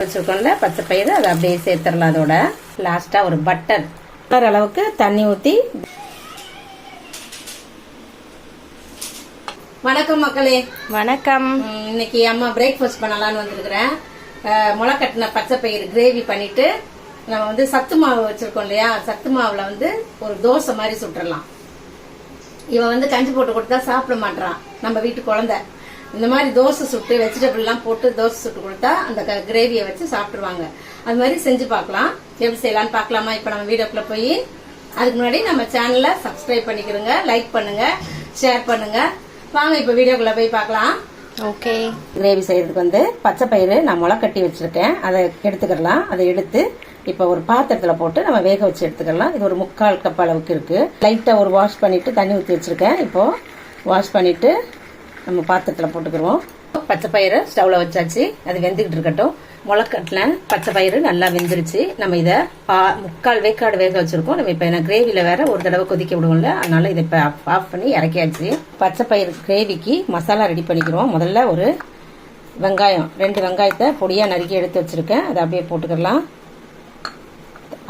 வச்சிருக்கோம்ல பச்சை பயிறு அதை அப்படியே சேர்த்துடலாம் அதோட. லாஸ்டா ஒரு பட்டர் அளவுக்கு தண்ணி ஊத்தி. வணக்கம் மக்களே. வணக்கம். இன்னைக்கு அம்மா பிரேக்ஃபாஸ்ட் பண்ணலாம்னு வந்திருக்கிறேன். அஹ், முளை கட்டின பச்சை பயிறு கிரேவி பண்ணிட்டு நம்ம வந்து சத்து மாவு வச்சிருக்கோம் இல்லையா? சத்து மாவுல வந்து ஒரு தோசை மாதிரி சுட்டுறலாம். இவன் வந்து கஞ்சி போட்டு கொடுத்தா சாப்பிட மாட்டான் நம்ம வீட்டு குழந்தை. இந்த மாதிரி தோசை சுட்டு வெஜிடபிள் எல்லாம் போட்டு தோசை சுட்டு கொடுத்தா அந்த கிரேவியை வச்சு சாப்பிடுவாங்க அது மாதிரி செஞ்சு பார்க்கலாம். எப்படி செய்யலாம்னு பார்க்கலாமா? இப்ப நம்ம வீடியோக்குள்ள போய் அதுக்கு முன்னாடி நம்ம சேனலை சப்ஸ்கிரைப் பண்ணிக்கிறோங்க லைக் பண்ணுங்க ஷேர் பண்ணுங்க. வாங்க இப்ப வீடியோக்குள்ள போய் பார்க்கலாம். ஓகே. கிரேவி செய்யறதுக்கு வந்து பச்சை பயிறு நான் முளை கட்டி வச்சிருக்கேன். அதை எடுத்துக்கலாம். அதை எடுத்து இப்போ ஒரு பாத்திரத்துல போட்டு நம்ம வேக வச்சு எடுத்துக்கலாம். இது ஒரு முக்கால் கப் அளவுக்கு இருக்கு. லைட்டா ஒரு வாஷ் பண்ணிட்டு தண்ணி ஊற்றி வச்சிருக்கேன். இப்போ வாஷ் பண்ணிட்டு நம்ம பாத்திரத்துல போட்டுக்கிருவோம். பச்சை பயிறு ஸ்டவ்ல வச்சாச்சு. அது வெந்துகிட்டு இருக்கட்டும். முளைக்கட்டின பச்சை பயிறு நல்லா வெந்துருச்சு. நம்ம இதை பா முக்கால் வேக்காடு வேக வச்சிருக்கோம். நம்ம இப்போ என்ன கிரேவியில் வேற ஒரு தடவை கொதிக்க விடுவோம்ல. அதனால இதை இப்போ ஆஃப் பண்ணி இறக்கியாச்சு. பச்சை பயிறு கிரேவிக்கு மசாலா ரெடி பண்ணிக்கிறோம் முதல்ல ஒரு வெங்காயம் ரெண்டு வெங்காயத்தை பொடியாக நறுக்கி எடுத்து வச்சிருக்கேன். அதை அப்படியே போட்டுக்கலாம்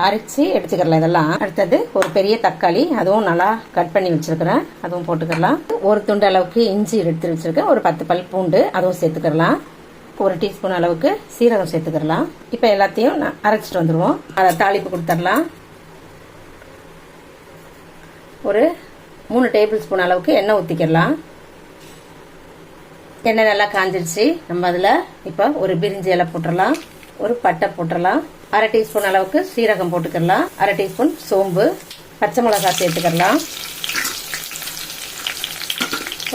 அரைச்சி எடுத்துக்கலாம் இதெல்லாம். அடுத்தது ஒரு பெரிய தக்காளி அதுவும் நல்லா கட் பண்ணி வச்சிருக்கிறேன். அதுவும் போட்டுக்கலாம் ஒரு துண்டு அளவுக்கு இஞ்சி எடுத்து வச்சிருக்கேன். ஒரு பத்து பல் பூண்டு அதுவும் சேர்த்துக்கலாம் ஒரு டீஸ்பூன் அளவுக்கு சீரகம் சேர்த்துக்கலாம் இப்போ எல்லாத்தையும் நான் அரைச்சிட்டு வந்துடுவோம் அதை தாளிப்பு கொடுத்துடலாம் ஒரு மூணு டேபிள் ஸ்பூன் அளவுக்கு எண்ணெய் ஊற்றிக்கிடலாம் எண்ணெய் நல்லா காஞ்சிருச்சு. நம்ம அதில் இப்போ ஒரு பிரிஞ்சி இலை போட்டுடலாம் ஒரு பட்டை போட்டுடலாம் அரை டீஸ்பூன் அளவுக்கு சீரகம் போட்டுக்கலாம். அரை டீஸ்பூன் சோம்பு பச்சை மிளகாய் சேர்த்துக்கலாம்.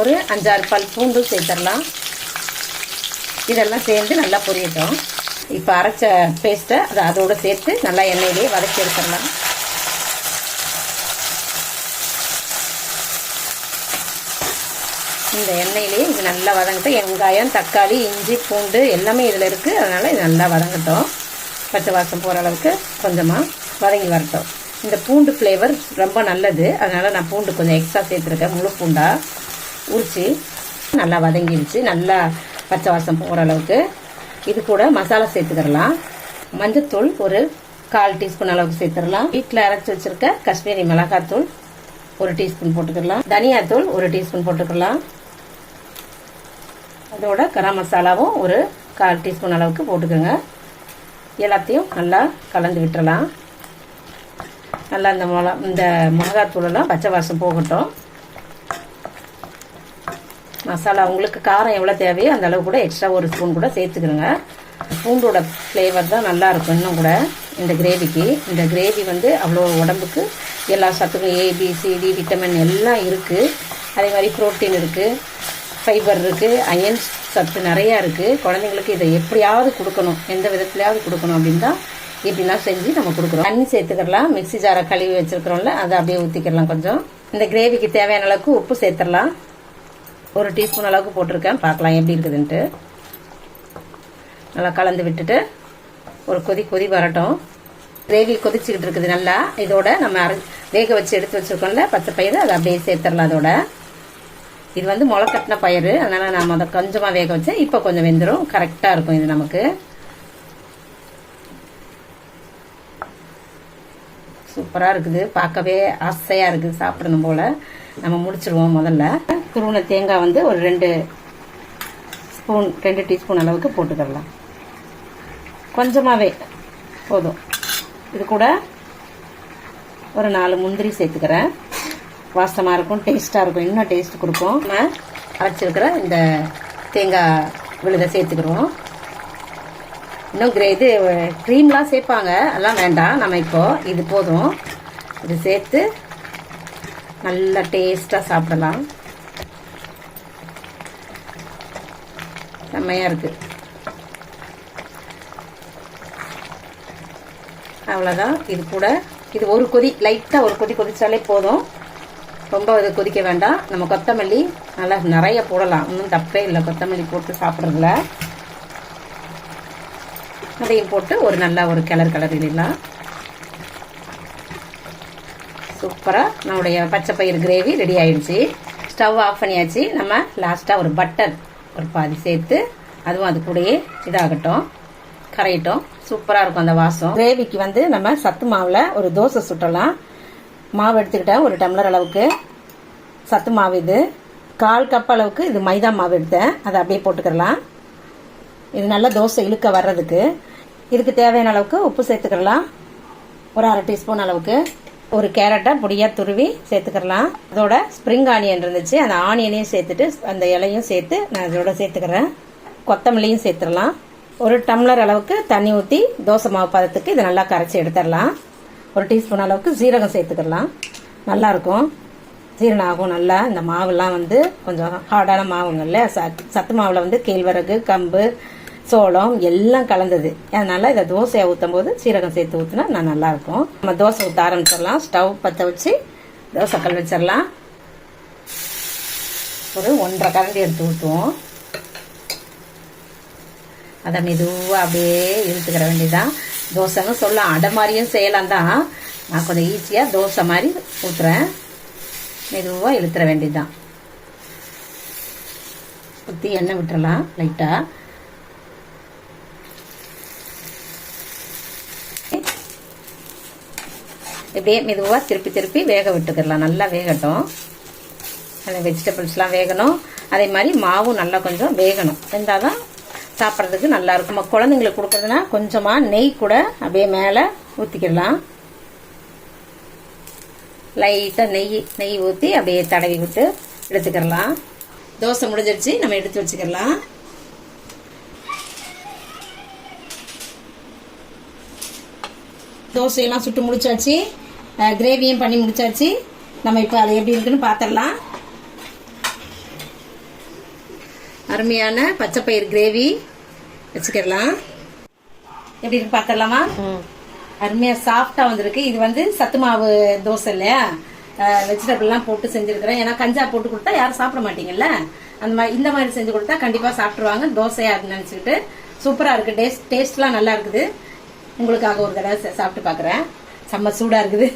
ஒரு அஞ்சாறு பல் பூண்டு சேர்த்துடலாம். இதெல்லாம் சேர்ந்து நல்லா பொரியட்டும். இப்போ அரைச்ச பேஸ்ட்டை அதை அதோட சேர்த்து நல்லா எண்ணெயிலேயே வதக்கி எடுத்துடலாம். இந்த எண்ணெயிலேயே இது நல்லா வதங்கட்டும். வெங்காயம் தக்காளி இஞ்சி பூண்டு எல்லாமே இதில் இருக்குது அதனால் இது நல்லா வதங்கட்டும். பச்சை வாசம் போகிற அளவுக்கு கொஞ்சமாக வதங்கி வரட்டும். இந்த பூண்டு ஃப்ளேவர் ரொம்ப நல்லது. அதனால் நான் பூண்டு கொஞ்சம் எக்ஸ்ட்ரா சேர்த்துருக்கேன். முழு பூண்டாக உரித்து நல்லா வதங்கிடுச்சு நல்லா பச்சை வாசம் போகிற அளவுக்கு. இது கூட மசாலா சேர்த்துக்கிடலாம். மஞ்சத்தூள் ஒரு கால் டீஸ்பூன் அளவுக்கு சேர்த்துடலாம். வீட்டில் அரைச்சி வச்சிருக்க காஷ்மீரி மிளகாத்தூள் ஒரு டீஸ்பூன் போட்டுக்கலாம் தனியாத்தூள் ஒரு டீஸ்பூன் போட்டுக்கலாம் அதோட கரம் மசாலாவும் ஒரு கால் டீஸ்பூன் அளவுக்கு போட்டுக்கோங்க. எல்லாத்தையும் நல்லா கலந்து விட்டுறலாம். நல்லா இந்த மிளகா இந்த மிளகாத்தூளெல்லாம் பச்சை வாசம் போகட்டும். மசாலா உங்களுக்கு காரம் எவ்வளோ தேவையோ அந்த அளவு கூட எக்ஸ்ட்ரா ஒரு ஸ்பூன் கூட சேர்த்துக்கிறோங்க. பூண்டோட ஃப்ளேவர் தான் நல்லாயிருக்கும் இன்னும் கூட இந்த கிரேவிக்கு இந்த கிரேவி வந்து அவ்வளோ உடம்புக்கு எல்லா சத்துக்கும் ஏபிசிடி விட்டமின் எல்லாம் இருக்குது அதே மாதிரி ப்ரோட்டீன் இருக்குது ஃபைபர் இருக்குது அயன் சத்து நிறையா இருக்குது குழந்தைங்களுக்கு இதை எப்படியாவது கொடுக்கணும் எந்த விதத்துலையாவது கொடுக்கணும் அப்படின்னு தான் இப்படிலாம் செஞ்சு நம்ம கொடுக்குறோம். தண்ணி சேர்த்துக்கலாம். மிக்ஸி ஜாரை கழுவி வச்சுருக்கிறோம்ல அதை அப்படியே ஊற்றிக்கலாம் கொஞ்சம். இந்த கிரேவிக்கு தேவையான அளவுக்கு உப்பு சேர்த்துடலாம். ஒரு டீஸ்பூன் அளவுக்கு போட்டிருக்கேன். பார்க்கலாம் எப்படி இருக்குதுன்ட்டு. நல்லா கலந்து விட்டுட்டு ஒரு கொதி கொதி வரட்டும். கிரேவி கொதிச்சுக்கிட்டு இருக்குது நல்லா. இதோட நம்ம அரை வேக வச்சு எடுத்து வச்சுருக்கோம்ல பச்சை பயிறு அதை அப்படியே சேர்த்துடலாம் அதோட. இது வந்து முளை கட்டின அதனால் அதனால அதை கொஞ்சமாக வேக வச்சேன் இப்போ கொஞ்சம் வெந்துடும் கரெக்டாக இருக்கும் இது நமக்கு. சூப்பராக இருக்குது. பார்க்கவே ஆசையாக இருக்குது சாப்பிடணும் போல். நம்ம முடிச்சிடுவோம் முதல்ல. துருவன தேங்காய் வந்து ஒரு ரெண்டு ஸ்பூன் ரெண்டு டீஸ்பூன் அளவுக்கு போட்டுக்கிடலாம் கொஞ்சமாகவே போதும். இது கூட ஒரு நாலு முந்திரி சேர்த்துக்கிறேன். வாசமாக இருக்கும் டேஸ்ட்டாக இருக்கும். இன்னும் டேஸ்ட் கொடுக்கும் நம்ம அரைச்சிருக்கிற இந்த தேங்காய் விழுதை சேர்த்துக்கிடுவோம். இன்னும் கிரே இது க்ரீம்லாம் சேர்ப்பாங்க. அதெல்லாம் வேண்டாம். நம்ம இப்போ இது போதும். இது சேர்த்து நல்லா டேஸ்ட்டாக சாப்பிடலாம். செம்மையாக இருக்குது அவ்வளோதான் இது கூட இது ஒரு கொதி லைட்டாக ஒரு கொதி கொதிச்சாலே போதும். ரொம்ப இது கொதிக்க வேண்டாம். நம்ம கொத்தமல்லி நல்லா நிறைய போடலாம். ஒன்றும் தப்பே இல்லை. கொத்தமல்லி போட்டு சாப்பிட்றதுல. அதையும் போட்டு ஒரு நல்லா ஒரு கிளறு கிளறிடலாம் சூப்பராக நம்முடைய பச்சை பயிர் கிரேவி ரெடி ஆயிடுச்சு. ஸ்டவ் ஆஃப் பண்ணியாச்சு. நம்ம லாஸ்ட்டாக ஒரு பட்டர் ஒரு பாதி சேர்த்து அதுவும் அது கூடயே இதாகட்டும். கரையிட்டோம். சூப்பராக இருக்கும் அந்த வாசம். கிரேவிக்கு வந்து நம்ம சத்து மாவில் ஒரு தோசை சுட்டலாம். மாவு எடுத்துக்கிட்டேன் ஒரு டம்ளர் அளவுக்கு. சத்து மாவு இது. கால் கப் அளவுக்கு இது மைதா மாவு எடுத்தேன். அதை அப்படியே போட்டுக்கிறலாம் இது நல்லா தோசை இழுக்க வர்றதுக்கு. இதுக்கு தேவையான அளவுக்கு உப்பு சேர்த்துக்கிறலாம் ஒரு அரை டீஸ்பூன் அளவுக்கு. ஒரு கேரட்டை பொடியாக துருவி சேர்த்துக்கிறலாம் அதோட ஸ்ப்ரிங் ஆனியன் இருந்துச்சு. அந்த ஆனியனையும் சேர்த்துட்டு அந்த இலையும் சேர்த்து நான் இதோட சேர்த்துக்கிறேன். கொத்தமல்லியும் சேர்த்துடலாம். ஒரு டம்ளர் அளவுக்கு தண்ணி ஊற்றி தோசை மாவு பதத்துக்கு இதை நல்லா கரைச்சி எடுத்துடலாம். ஒரு டீஸ்பூன் அளவுக்கு சீரகம் சேர்த்துக்கலாம். நல்லாயிருக்கும் ஜீரணம் ஆகும் நல்லா. இந்த மாவுலாம் வந்து கொஞ்சம் ஹார்டான மாவுங்கள்ல சத் சத்து மாவில் வந்து கேழ்வரகு கம்பு சோளம் எல்லாம் கலந்தது. அதனால் இதை தோசையை ஊற்றும் போது சீரகம் சேர்த்து ஊற்றினா நான் நல்லாயிருக்கும் நம்ம தோசை ஊற்ற ஆரம்பிச்சிடலாம். ஸ்டவ் பற்ற வச்சு தோசை கல் வச்சிடலாம். ஒரு ஒன்றரை கரண்டி எடுத்து ஊற்றுவோம் அதை மெதுவாக அப்படியே இழுத்துக்கிற வேண்டியதான் தோசைன்னு சொல்ல அடை மாதிரியும் செய்யலாம் தான். நான் கொஞ்சம் ஈஸியாக தோசை மாதிரி ஊற்றுறேன் மெதுவாக இழுத்துற வேண்டியதுதான். ஊற்றி எண்ணெய் விட்டுறலாம் லைட்டாக இப்படியே மெதுவாக திருப்பி திருப்பி வேக விட்டுக்கிடலாம் நல்லா வேகட்டும். அந்த வெஜிடபிள்ஸ்லாம் வேகணும். அதே மாதிரி மாவும் நல்லா கொஞ்சம் வேகணும். இருந்தால் தான் சாப்பிட்றதுக்கு நல்லா இருக்கும். நம்ம குழந்தைங்களுக்கு கொடுக்குறதுனா கொஞ்சமாக நெய் கூட அப்படியே மேலே ஊற்றிக்கிடலாம் லைட்டாக நெய் நெய் ஊற்றி அப்படியே தடவி விட்டு எடுத்துக்கிடலாம் தோசை முடிஞ்சிருச்சு நம்ம எடுத்து வச்சுக்கிடலாம் தோசையெல்லாம் சுட்டு முடிச்சாச்சு. கிரேவியும் பண்ணி முடிச்சாச்சு. நம்ம இப்போ அது எப்படி இருக்குன்னு பார்த்துடலாம் அருமையான பச்சைப்பயிர் கிரேவி வச்சுக்கிடலாம். எப்படி இருக்கு பார்த்துடலாமா? அருமையா சாஃப்டா வந்திருக்கு. இது வந்து சத்து மாவு தோசை இல்லையா? வெஜிடபிள்லாம் போட்டு செஞ்சிருக்கிறேன். ஏன்னா கஞ்சா போட்டு கொடுத்தா யாரும் சாப்பிட மாட்டீங்கல்ல? அந்த மாதிரி இந்த மாதிரி செஞ்சு கொடுத்தா கண்டிப்பா சாப்பிட்டுருவாங்க. தோசையா நினைச்சுக்கிட்டு சூப்பரா இருக்கு. டேஸ்ட் டேஸ்ட்லாம் நல்லா இருக்குது. உங்களுக்காக ஒரு தடவை சாப்பிட்டு பார்க்குறேன். செம்ம சூடா இருக்குது.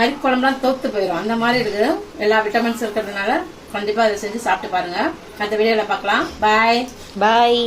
கறி குழம்புலாம் தோத்து போயிடும் அந்த மாதிரி இருக்குது. எல்லா விட்டமின்ஸ் இருக்கிறதுனால கண்டிப்பாக அதை செஞ்சு சாப்பிட்டு பாருங்கள் அடுத்த வீடியோவில் பார்க்கலாம். பாய் பாய்